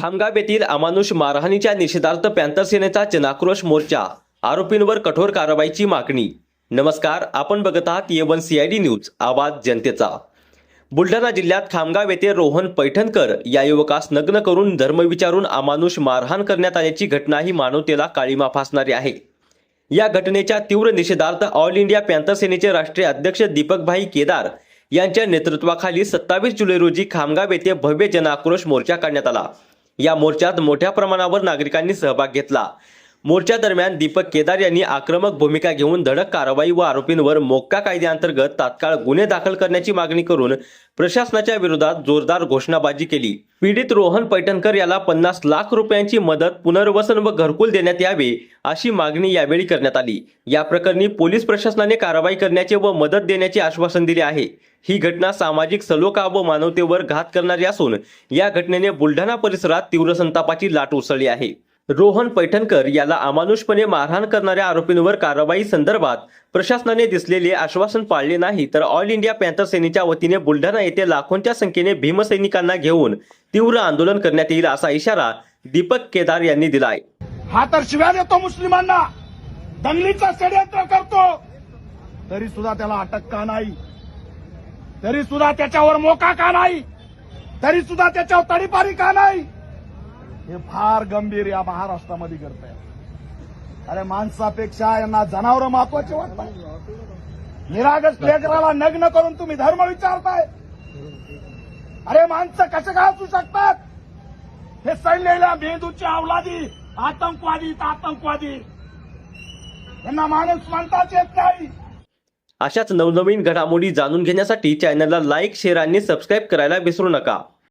खामगाव येथील अमानुष मारहाणीच्या निषेधार्थ पॅन्थर सेनेचा जनाक्रोश मोर्चा. आरोपींवर कठोर कारवाईची मागणी. नमस्कार आपण बघत आहात येवन डी न्यूज आवाज जनतेचा. बुलढाणा जिल्ह्यात खामगाव येथे रोहन पैठणकर या युवकास नग्न करून धर्म विचारून अमानुष मारहाण करण्यात आल्याची घटना ही मानवतेला काळीमा फासणारी आहे. या घटनेच्या तीव्र निषेधार्थ ऑल इंडिया पॅन्थर सेनेचे राष्ट्रीय अध्यक्ष दीपकभाई केदार यांच्या नेतृत्वाखाली सत्तावीस जुलै रोजी खामगाव येथे भव्य जनाक्रोश मोर्चा काढण्यात आला. या मोर्चात मोठ्या प्रमाणावर नागरिकांनी सहभाग घेतला. मोर्चा दरम्यान दीपक केदार यांनी आक्रमक भूमिका घेऊन धडक कारवाई व आरोपींवर मोक्का कायद्याअंतर्गत तात्काळ गुन्हे दाखल करण्याची मागणी करून प्रशासनाच्या विरोधात जोरदार घोषणाबाजी केली. पीडित रोहन पैठणकर याला पन्नास लाख रुपयांची मदत पुनर्वसन व घरकुल देण्यात यावे अशी मागणी यावेळी करण्यात आली. या प्रकरणी पोलीस प्रशासनाने कारवाई करण्याचे व मदत देण्याचे आश्वासन दिले आहे. ही घटना सामाजिक सलोखा व मानवतेवर घात करणारी असून या घटनेने बुलढाणा परिसरात तीव्र संतापाची लाट उसळली आहे. रोहन पैठणकर याला अमानुषपणे मारहाण करणाऱ्या आरोपींवर कारवाई संदर्भात प्रशासनाने दिसलेले आश्वासन पाळले नाही तर ऑल इंडिया पॅन्थर सेनेच्या वतीने बुलढाणा येथे लाखोंच्या संख्येने भीमसैनिकांना घेऊन तीव्र आंदोलन करण्यात येईल असा इशारा दीपक केदार यांनी दिलाय. हा तर शिव्या देतो मुस्लिमांना. दंगलीचा षडयंत्र करतो. तरी सुद्धा त्याला अटक का नाही? तरी सुद्धा त्याच्यावर मोका का नाही? तरी सुद्धा त्याच्यावर तडीपारी का नाही? हे फार गंभीर या महाराष्ट्रामध्ये करत आहे अरे माणसापेक्षा यांना जनावर महत्त्वाचे वाटतात. निरागस लेकराला नग्न करून तुम्ही धर्म विचारताय. अरे माणसं कसं काय असू शकतात? हे सैन्याला मेंदूची अवलादी आतंकवादी आतंकवादी. यांना माणूस म्हणताच येत नाही. अशाच नवनवीन घडामोडी जाणून घेण्यासाठी चॅनलला लाईक शेअर आणि सबस्क्राईब करायला विसरू नका.